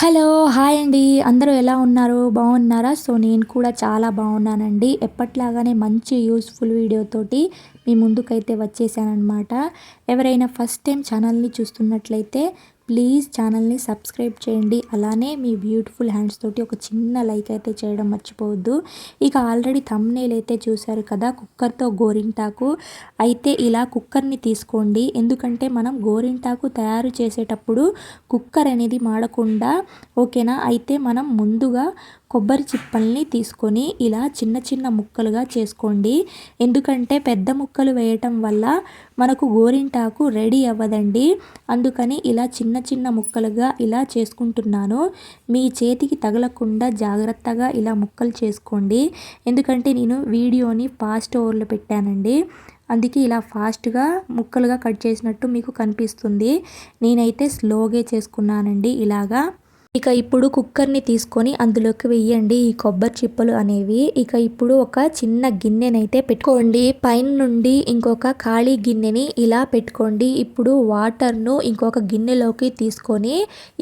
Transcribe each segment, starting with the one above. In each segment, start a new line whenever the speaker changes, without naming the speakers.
Hello hi అండి. అందరూ ఎలా ఉన్నారు? బాగున్నారా? సో నేను కూడా చాలా బాగున్నానండి. ఎప్పట్లాగానే మంచి యూస్ఫుల్ వీడియోతోటి మీ ముందుకైతే వచ్చేసానమాట ఎవరైనా ఫస్ట్ టైం ఛానల్ని చూస్తున్నట్లయితే ప్లీజ్ ఛానల్ని సబ్స్క్రైబ్ చేయండి. అలానే మీ బ్యూటిఫుల్ హ్యాండ్స్ తోటి ఒక చిన్న లైక్ అయితే చేయడం మర్చిపోవద్దు. ఇక ఆల్రెడీ తమ్నేల్ అయితే చూశారు కదా కుక్కర్తో గోరింటాకు. అయితే ఇలా కుక్కర్ని తీసుకోండి. ఎందుకంటే మనం గోరింటాకు తయారు చేసేటప్పుడు కుక్కర్ అనేది మాడకుండా ఓకేనా? అయితే మనం ముందుగా కొబ్బరి చిప్పల్ని తీసుకొని ఇలా చిన్న చిన్న ముక్కలుగా చేసుకోండి. ఎందుకంటే పెద్ద ముక్కలు వేయటం వల్ల మనకు గోరింటాకు రెడీ అవ్వదండి. అందుకని ఇలా చిన్న చిన్న ముక్కలుగా ఇలా చేసుకుంటున్నాను. మీ చేతికి తగలకుండా జాగ్రత్తగా ఇలా ముక్కలు చేసుకోండి. ఎందుకంటే నేను వీడియోని ఫాస్ట్ ఓవర్లో పెట్టానండి. అందుకే ఇలా ఫాస్ట్గా ముక్కలుగా కట్ చేసినట్టు మీకు కనిపిస్తుంది. నేనైతే స్లోగా చేసుకున్నానండి ఇలాగా. ఇక ఇప్పుడు కుక్కర్ని తీసుకొని అందులోకి వెయ్యండి ఈ కొబ్బరి చిప్పలు అనేవి. ఇక ఇప్పుడు ఒక చిన్న గిన్నెనైతే పెట్టుకోండి. పైన నుండి ఇంకొక ఖాళీ గిన్నెని ఇలా పెట్టుకోండి. ఇప్పుడు వాటర్ను ఇంకొక గిన్నెలోకి తీసుకొని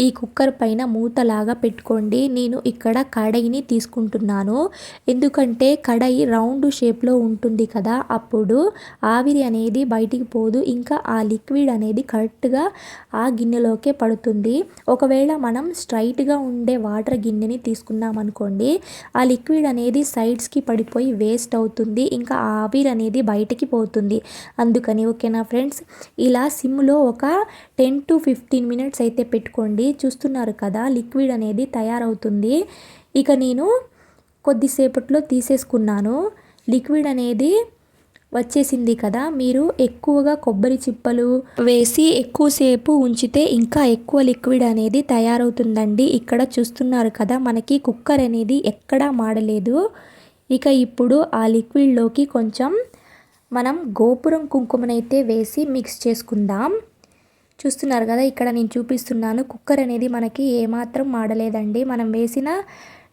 ఈ కుక్కర్ పైన మూతలాగా పెట్టుకోండి. నేను ఇక్కడ కడాయిని తీసుకుంటున్నాను. ఎందుకంటే కడాయి రౌండ్ షేప్లో ఉంటుంది కదా అప్పుడు ఆవిరి అనేది బయటికి పోదు. ఇంకా ఆ లిక్విడ్ అనేది కరెక్ట్గా ఆ గిన్నెలోకే పడుతుంది. ఒకవేళ మనం స్ట్రైట్గా ఉండే వాటర్ గిన్నెని తీసుకున్నాం అనుకోండి ఆ లిక్విడ్ అనేది సైడ్స్కి పడిపోయి వేస్ట్ అవుతుంది ఇంకా ఆవిరి అనేది బయటికి పోతుంది. అందుకని ఓకేనా ఫ్రెండ్స్? ఇలా సిమ్లో ఒక టెన్ టు ఫిఫ్టీన్ మినిట్స్ అయితే పెట్టుకోండి. చూస్తున్నారు కదా లిక్విడ్ అనేది తయారవుతుంది. ఇక నేను కొద్దిసేపట్లో తీసేసుకున్నాను. లిక్విడ్ అనేది వచ్చేసింది కదా మీరు ఎక్కువగా కొబ్బరి చిప్పలు వేసి ఎక్కువసేపు ఉంచితే ఇంకా ఎక్కువ లిక్విడ్ అనేది తయారవుతుందండి. ఇక్కడ చూస్తున్నారు కదా మనకి కుక్కర్ అనేది ఎక్కడా మాడలేదు. ఇక ఇప్పుడు ఆ లిక్విడ్లోకి కొంచెం మనం గోపురం కుంకుమనైతే వేసి మిక్స్ చేసుకుందాం. చూస్తున్నారు కదా ఇక్కడ నేను చూపిస్తున్నాను కుక్కర్ అనేది మనకి ఏమాత్రం మాడలేదండి. మనం వేసిన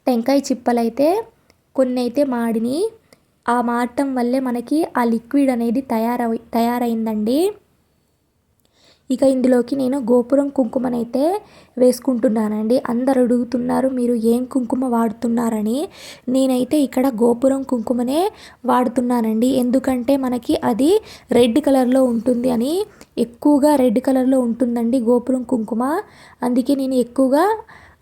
టెంకాయ చిప్పలైతే కొన్ని అయితే మాడిని ఆ మారటం వల్లే మనకి ఆ లిక్విడ్ అనేది తయారై తయారైందండి. ఇక ఇందులోకి నేను గోపురం కుంకుమనైతే వేసుకుంటున్నానండి. అందరు అడుగుతున్నారు మీరు ఏం కుంకుమ వాడుతున్నారని? నేనైతే ఇక్కడ గోపురం కుంకుమనే వాడుతున్నానండి. ఎందుకంటే మనకి అది రెడ్ కలర్లో ఉంటుంది అని ఎక్కువగా రెడ్ కలర్లో ఉంటుందండి గోపురం కుంకుమ. అందుకే నేను ఎక్కువగా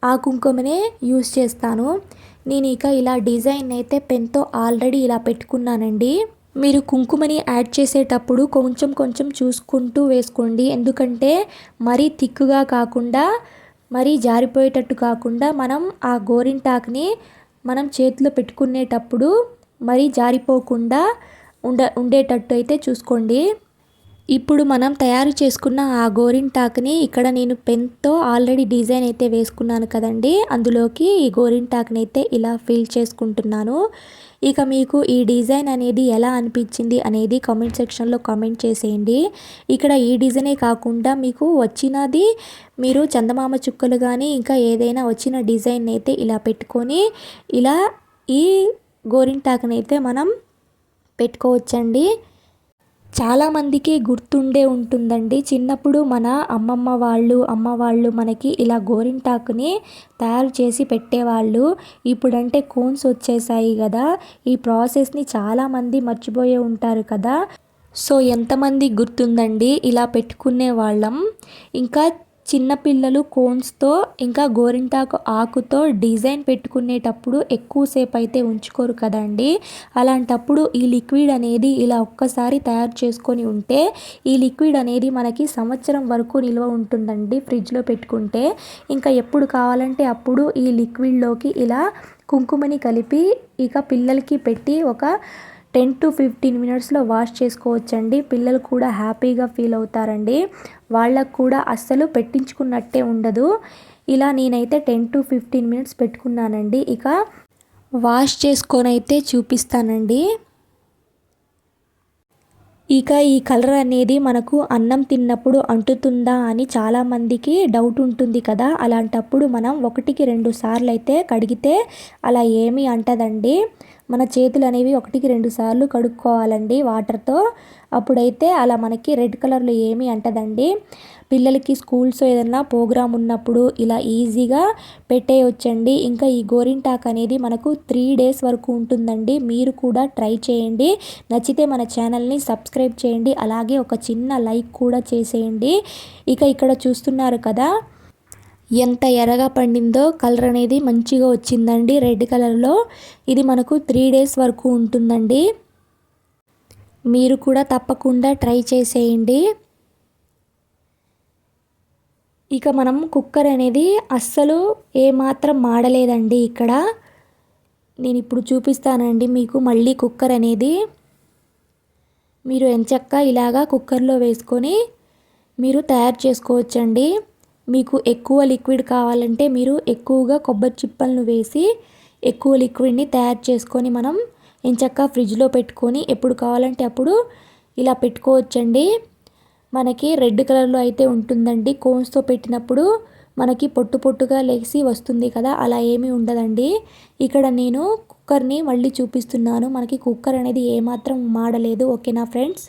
ఆ కుంకుమనే యూస్ చేస్తాను. నేను ఇక ఇలా డిజైన్ అయితే పెన్తో ఆల్రెడీ ఇలా పెట్టుకున్నానండి. మీరు కుంకుమని యాడ్ చేసేటప్పుడు కొంచెం కొంచెం చూసుకుంటూ వేసుకోండి. ఎందుకంటే మరీ థిక్గా కాకుండా మరీ జారిపోయేటట్టు కాకుండా మనం ఆ గోరింటాక్ని మనం చేతిలో పెట్టుకునేటప్పుడు మరీ జారిపోకుండా ఉండ ఉండేటట్టు అయితే చూసుకోండి. ఇప్పుడు మనం తయారు చేసుకున్న ఆ గోరింటాక్ని ఇక్కడ నేను పెన్తో ఆల్రెడీ డిజైన్ అయితే వేసుకున్నాను కదండి. అందులోకి ఈ గోరింటాక్ని అయితే ఇలా ఫిల్ చేసుకుంటున్నాను. ఇక మీకు ఈ డిజైన్ అనేది ఎలా అనిపించింది అనేది కామెంట్ సెక్షన్లో కామెంట్ చేసేయండి. ఇక్కడ ఈ డిజైనే కాకుండా మీకు వచ్చినది మీరు చందమామ చుక్కలు కానీ ఇంకా ఏదైనా వచ్చిన డిజైన్ అయితే ఇలా పెట్టుకొని ఇలా ఈ గోరింటాక్ని అయితే మనం పెట్టుకోవచ్చండి. చాలామందికి గుర్తుండే ఉంటుందండి. చిన్నప్పుడు మన అమ్మమ్మ వాళ్ళు అమ్మ వాళ్ళు మనకి ఇలా గోరింటాకుని తయారు చేసి పెట్టేవాళ్ళు. ఇప్పుడంటే కోన్స్ వచ్చేసాయి కదా ఈ ప్రాసెస్ని చాలామంది మర్చిపోయే ఉంటారు కదా. సో ఎంతమంది గుర్తుందండి? ఇలా పెట్టుకునే వాళ్ళం. ఇంకా చిన్నపిల్లలు కోన్స్తో ఇంకా గోరింటాకు ఆకుతో డిజైన్ పెట్టుకునేటప్పుడు ఎక్కువసేపు అయితే ఉంచుకోరు కదండి. అలాంటప్పుడు ఈ లిక్విడ్ అనేది ఇలా ఒక్కసారి తయారు చేసుకొని ఉంటే ఈ లిక్విడ్ అనేది మనకి సంవత్సరం వరకు నిల్వ ఉంటుందండి ఫ్రిడ్జ్లో పెట్టుకుంటే. ఇంకా ఎప్పుడు కావాలంటే అప్పుడు ఈ లిక్విడ్లోకి ఇలా కుంకుమని కలిపి ఇక పిల్లలకి పెట్టి ఒక టెన్ టు ఫిఫ్టీన్ మినిట్స్లో వాష్ చేసుకోవచ్చండి. పిల్లలు కూడా హ్యాపీగా ఫీల్ అవుతారండి. వాళ్ళకు కూడా అస్సలు పెట్టించుకున్నట్టే ఉండదు. ఇలా నేనైతే టెన్ టు ఫిఫ్టీన్ మినిట్స్ పెట్టుకున్నానండి. ఇక వాష్ చేసుకొని అయితే చూపిస్తానండి. ఇక ఈ కలర్ అనేది మనకు అన్నం తిన్నప్పుడు అంటుతుందా అని చాలామందికి డౌట్ ఉంటుంది కదా. అలాంటప్పుడు మనం ఒకటికి రెండు సార్లు అయితే కడిగితే అలా ఏమీ అంటదండి. మన చేతులు అనేవి ఒకటికి రెండు సార్లు కడుక్కోవాలండి వాటర్తో. అప్పుడైతే అలా మనకి రెడ్ కలర్లో ఏమీ అంటదండి. పిల్లలకి స్కూల్స్ ఏదైనా ప్రోగ్రామ్ ఉన్నప్పుడు ఇలా ఈజీగా పెట్టేయొచ్చండి. ఇంకా ఈ గోరింటాక్ అనేది మనకు త్రీ డేస్ వరకు ఉంటుందండి. మీరు కూడా ట్రై చేయండి. నచ్చితే మన ఛానల్ని సబ్స్క్రైబ్ చేయండి. అలాగే ఒక చిన్న లైక్ కూడా చేసేయండి. ఇక ఇక్కడ చూస్తున్నారు కదా ఎంత ఎర్రగా పండిందో కలర్ అనేది మంచిగా వచ్చిందండి. రెడ్ కలర్లో ఇది మనకు త్రీ డేస్ వరకు ఉంటుందండి. మీరు కూడా తప్పకుండా ట్రై చేసేయండి. ఇక మనం కుక్కర్ అనేది అస్సలు ఏమాత్రం మాడలేదండి ఇక్కడ. నేను ఇప్పుడు చూపిస్తానండి మీకు మళ్ళీ కుక్కర్ అనేది. మీరు ఎంచక్క ఇలాగా కుక్కర్లో వేసుకొని మీరు తయారు చేసుకోవచ్చండి. మీకు ఎక్కువ లిక్విడ్ కావాలంటే మీరు ఎక్కువగా కొబ్బరి చిప్పలను వేసి ఎక్కువ లిక్విడ్ని తయారు చేసుకొని మనం ఎంచక్క ఫ్రిడ్జ్లో పెట్టుకొని ఎప్పుడు కావాలంటే అప్పుడు ఇలా పెట్టుకోవచ్చండి. మనకి రెడ్ కలర్లో అయితే ఉంటుందండి. కోన్స్తో పెట్టినప్పుడు మనకి పొట్టు పొట్టుగా లేచి వస్తుంది కదా అలా ఏమీ ఉండదండి. ఇక్కడ నేను కుక్కర్ని మళ్ళీ చూపిస్తున్నాను. మనకి కుక్కర్ అనేది ఏమాత్రం మాడలేదు. ఓకేనా ఫ్రెండ్స్?